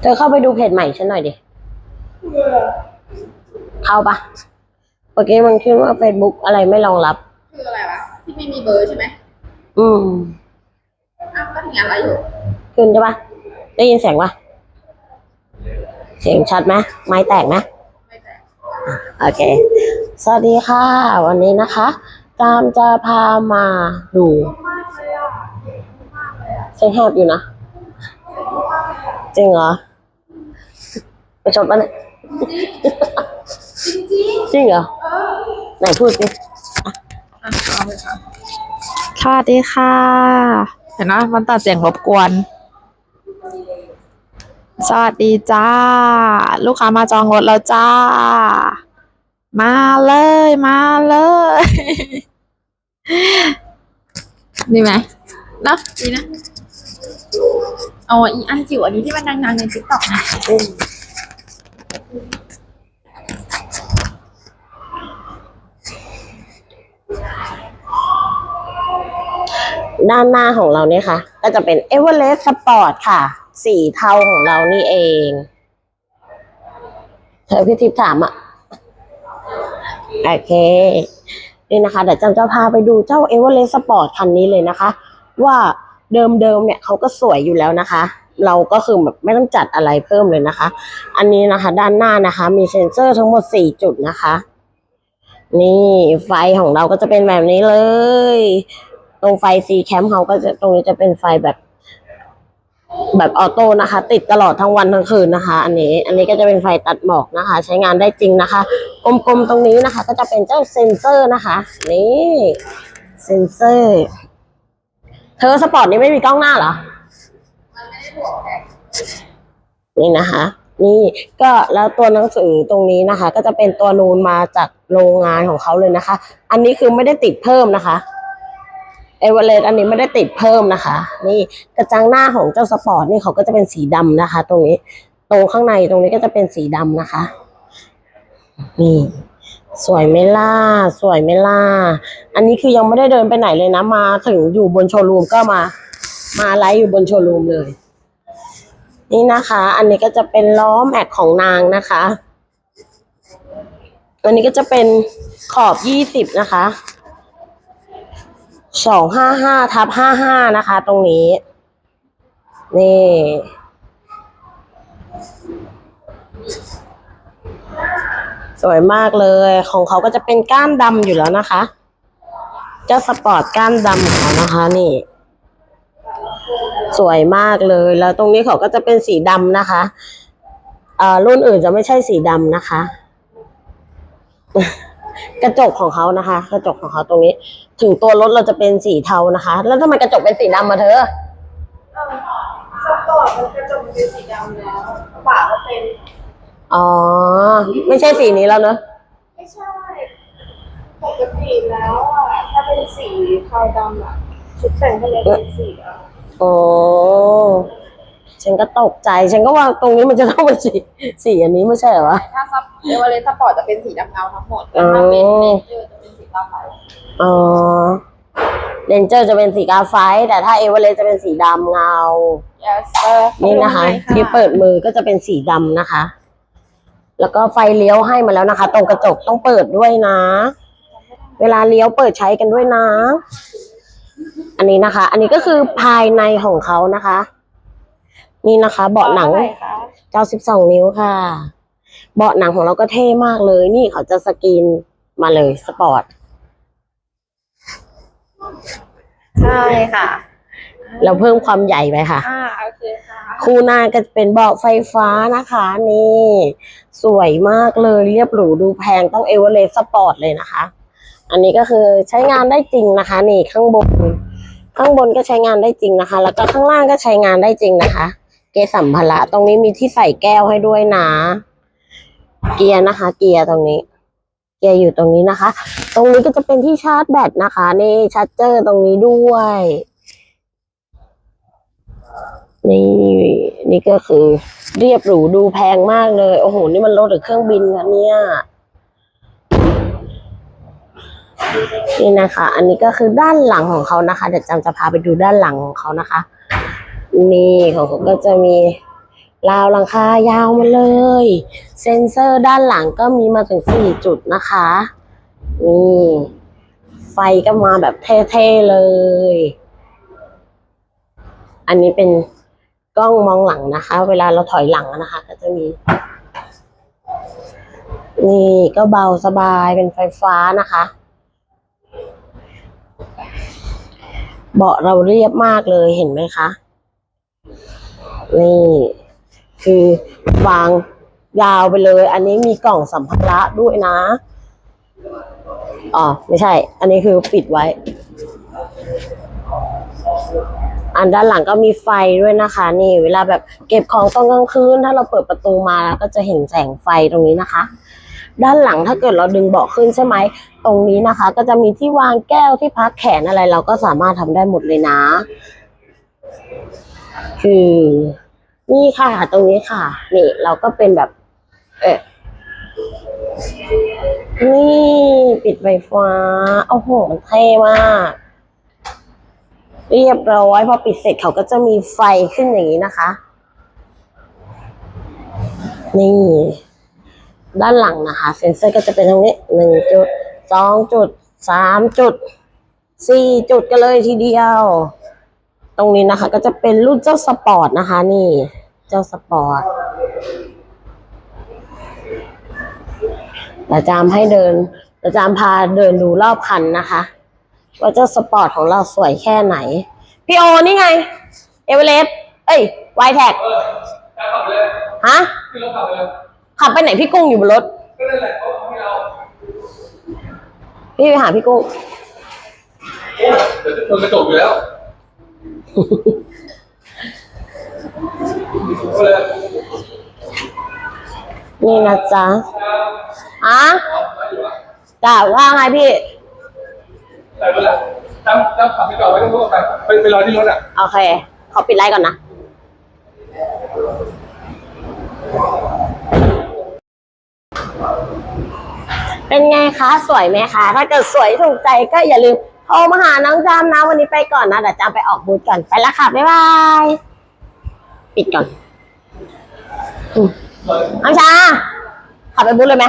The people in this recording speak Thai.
เธอเข้าไปดูเพจใหม่ฉันหน่อยดิ เข้าปะเมื่อกี้มันขึ้นว่า Facebook อะไรไม่รองรับ คืออะไรวะ ที่ไม่มีเบอร์ใช่ไหมอืมอ้าวก็ทำงานอะไรอยู่ ขึ้นใช่ปะได้ยินเสียงปะเสียงชัดไหมไม้แตกไหมไม่แต่โอเค สวัสดีค่ะ วันนี้นะคะตามจะพามาดูเสียงแหบอยู่นะ จริงเหรอ ไปชดปะเนี่ยจริงจริงเหรอๆเออไหนพูดสิอะเอาไปค่ะสวัสดีค่ะ เห็นไหมมันตัดเสียงรบกวน สวัสดีจ้า ลูกค้ามาจองรถแล้วจ้า มาเลยมาเลย ดีไหมเนอะดีนะ เอาอีอันจิ๋วอันนี้ที่มันดังๆในติ๊กต็อกนะ ด้านหน้าของเราเนี่ยค่ะ ก็จะเป็น e v e r e s t Sport ค่ะ สีเทาของเรานี่เองเธอพี่ทิพย์ถามอะโอเค นี่นะคะ เดี๋ยวจำจะพาไปดูเจ้า e v e r e s t Sport คันนี้เลยนะคะ ว่าเดิมๆเนี่ยเขาก็สวยอยู่แล้วนะคะ เราก็คือแบบไม่ต้องจัดอะไรเพิ่มเลยนะคะ อันนี้นะคะ ด้านหน้านะคะ มีเซ็นเซอร์ทั้งหมด4จุดนะคะ นี่ไฟของเราก็จะเป็นแบบนี้เลย ตรงไฟซีแคมเขาก็จะตรงนี้จะเป็นไฟแบบ แบบออโต้นะคะ ติดตลอดทั้งวันทั้งคืนนะคะ อันนี้ อันนี้ก็จะเป็นไฟตัดหมอกนะคะ ใช้งานได้จริงนะคะ กลมๆตรงนี้นะคะ ก็จะเป็นเจ้าเซ็นเซอร์นะคะ นี่เซ็นเซอร์เธอสปอร์ตนี้ไม่มีกล้องหน้าเหรอไม่ได้บวกแค่นี่นะคะ นี่ก็แล้วตัวหนังสือตรงนี้นะคะ ก็จะเป็นตัวนูนมาจากโรงงานของเขาเลยนะคะ อันนี้คือไม่ได้ติดเพิ่มนะคะ เอเวอเรสอันนี้ไม่ได้ติดเพิ่มนะคะ นี่กระจังหน้าของเจ้าสปอร์ตนี่เขาก็จะเป็นสีดำนะคะ ตรงนี้ตรงข้างในตรงนี้ก็จะเป็นสีดำนะคะ นี่ สวยไหมล่า สวยไหมล่า อันนี้คือยังไม่ได้เดินไปไหนเลยนะ มาถึงอยู่บนโชว์รูมก็มา มาไลฟ์อยู่บนโชว์รูมเลย นี่นะคะ อันนี้ก็จะเป็นล้อแม็กของนางนะคะอันนี้ก็จะเป็นขอบยี่สิบนะคะ สองห้าห้าทับห้าห้านะคะ ตรงนี้ นี่ สวยมากเลย ของเขาก็จะเป็นก้านดำอยู่แล้วนะคะ เจ้าสปอร์ตก้านดำของเขานะคะนี่ สวยมากเลย แล้วตรงนี้เขาก็จะเป็นสีดำนะคะ อ่อรุ่นอื่นจะไม่ใช่สีดำนะคะ กระจกของเขานะคะ กระจกของเขาตรงนี้ ถึงตัวรถเราจะเป็นสีเทานะคะ แล้วทำไมกระจกเป็นสีดำมาเธอเออสปอร์ตมันกระจกมันเป็นสีดำแล้วกระบะก็เป็นอ๋อ ไม่ใช่สีนี้แล้วเนอะไม่ใช่ปกติแล้วอะถ้าเป็นสีขาวดำอะชุดแต่งเขาเรียกเป็นสีอะอ๋อ ฉันก็ตกใจ ฉันก็ว่าตรงนี้มันจะต้องเป็นสีสีอันนี้ไม่ใช่เหรอวะ ถ้าซับเอเวอเรสต์สปอร์ตจะเป็นสีดำเงาทั้งหมดแต่ถ้าเป็นอ๋อเนเจอร์จะเป็นสีดำเงาอ๋อเรนเจอร์จะเป็นสีกาไฟ แต่ถ้าเอเวอเรสต์จะเป็นสีดำเงา yes sir นี่นะคะ ที่เปิดมือก็จะเป็นสีดำนะคะ แล้วก็ไฟเลี้ยวให้มาแล้วนะคะ ตรงกระจกต้องเปิดด้วยนะ เวลาเลี้ยวเปิดใช้กันด้วยนะ อันนี้นะคะ อันนี้ก็คือภายในของเขานะคะ นี่นะคะ เบาะหนังท่ไหร่คะเก้าสิบสองนิ้วค่ะ เบาะหนังของเราก็เท่มากเลย นี่เขาจะสกรีนมาเลยสปอร์ต ใช่ค่ะ เราเพิ่มความใหญ่ไปค่ะ อ่าโอเคค่ะคู่หน้าก็จะเป็นเบาะไฟฟ้านะคะ นี่ สวยมากเลยเรียบหรูดูแพงต้องเอเวอเรสต์สปอร์ตเลยนะคะ อันนี้ก็คือใช้งานได้จริงนะคะ นี่ข้างบน ข้างบนก็ใช้งานได้จริงนะคะ แล้วก็ข้างล่างก็ใช้งานได้จริงนะคะเกียร์ สัมภาระตรงนี้มีที่ใส่แก้วให้ด้วยนะ เกียร์นะคะ เกียร์ตรงนี้ เกียร์อยู่ตรงนี้นะคะ ตรงนี้ก็จะเป็นที่ชาร์จแบตนะคะนี่ชาร์จเจอร์ตรงนี้ด้วยนี่นี่ก็คือเรียบหรูดูแพงมากเลย โอ้โห นี่มันรถหรือเครื่องบินคะเนี่ย นี่นะคะ อันนี้ก็คือด้านหลังของเขานะคะ เดี๋ยวจำจะพาไปดูด้านหลังของเขานะคะ นี่ของเขาก็จะมีราวหลังคายาวมาเลย เซ็นเซอร์ด้านหลังก็มีมาถึงสี่จุดนะคะนี่ไฟก็มาแบบเท่ๆเลย อันนี้เป็นกล้องมองหลังนะคะ เวลาเราถอยหลังนะคะ ก็จะมี นี่ก็เบาสบายเป็นไฟฟ้านะคะ เบาะเราเรียบมากเลยเห็นไหมคะ นี่ คือวางยาวไปเลย อันนี้มีกล่องสัมภาระด้วยนะอ๋อไม่ใช่ อันนี้คือปิดไว้ อันด้านหลังก็มีไฟด้วยนะคะ นี่ เวลาแบบเก็บของตอนกลางคืนถ้าเราเปิดประตูมาแล้วก็จะเห็นแสงไฟตรงนี้นะคะ ด้านหลังถ้าเกิดเราดึงเบาะขึ้นใช่ไหมตรงนี้นะคะ ก็จะมีที่วางแก้วที่พักแขนอะไร เราก็สามารถทำได้หมดเลยนะ คือนี่ค่ะ ตรงนี้ค่ะ นี่เราก็เป็นแบบ เออนี่ปิดไฟฟ้าโอ้โหมันเท่มากเรียบร้อยพอปิดเสร็จเขาก็จะมีไฟขึ้นอย่างนี้นะคะ นี่ ด้านหลังนะคะ เซ็นเซอร์ก็จะเป็นตรงนี้หนึ่งจุดสองจุดสามจุดสี่จุดกันเลยทีเดียว ตรงนี้นะคะ ก็จะเป็นรุ่นเจ้าสปอร์ตนะคะ นี่ เจ้าสปอร์ตแต่จามให้เดินแต่จามพาเดินดูรอบคันนะคะ ว่าเจ้าสปอร์ตของเราสวยแค่ไหน พี่โอนี่ไง เอเวอเรสต์เอ้ยไวแท็กฮะขับไปไหนพี่กุ้งอยู่บนรถพี่ไปหาพี่กุ้งเดี๋ยวจะชนกระจกอยู่แล้ว นี่นะจ๊ะอ่าอะมาอยู่อะจ้าว่าไงพี่ใส่ไปละจำจำขับไปจอดไว้ตรงนู้นไปไปไปรอที่รถอะ โอเค ขอปิดไลน์ก่อนนะเป็นไงคะ สวยไหมคะ ถ้าเกิดสวยถูกใจก็อย่าลืม โทรมาหาน้องจามนะ วันนี้ไปก่อนนะเดี๋ยวจามไปออกบูธก่อนไปแล้วค่ะ บ๊ายบาย ปิดก่อนน้องชาขับไปบูธเลยไหม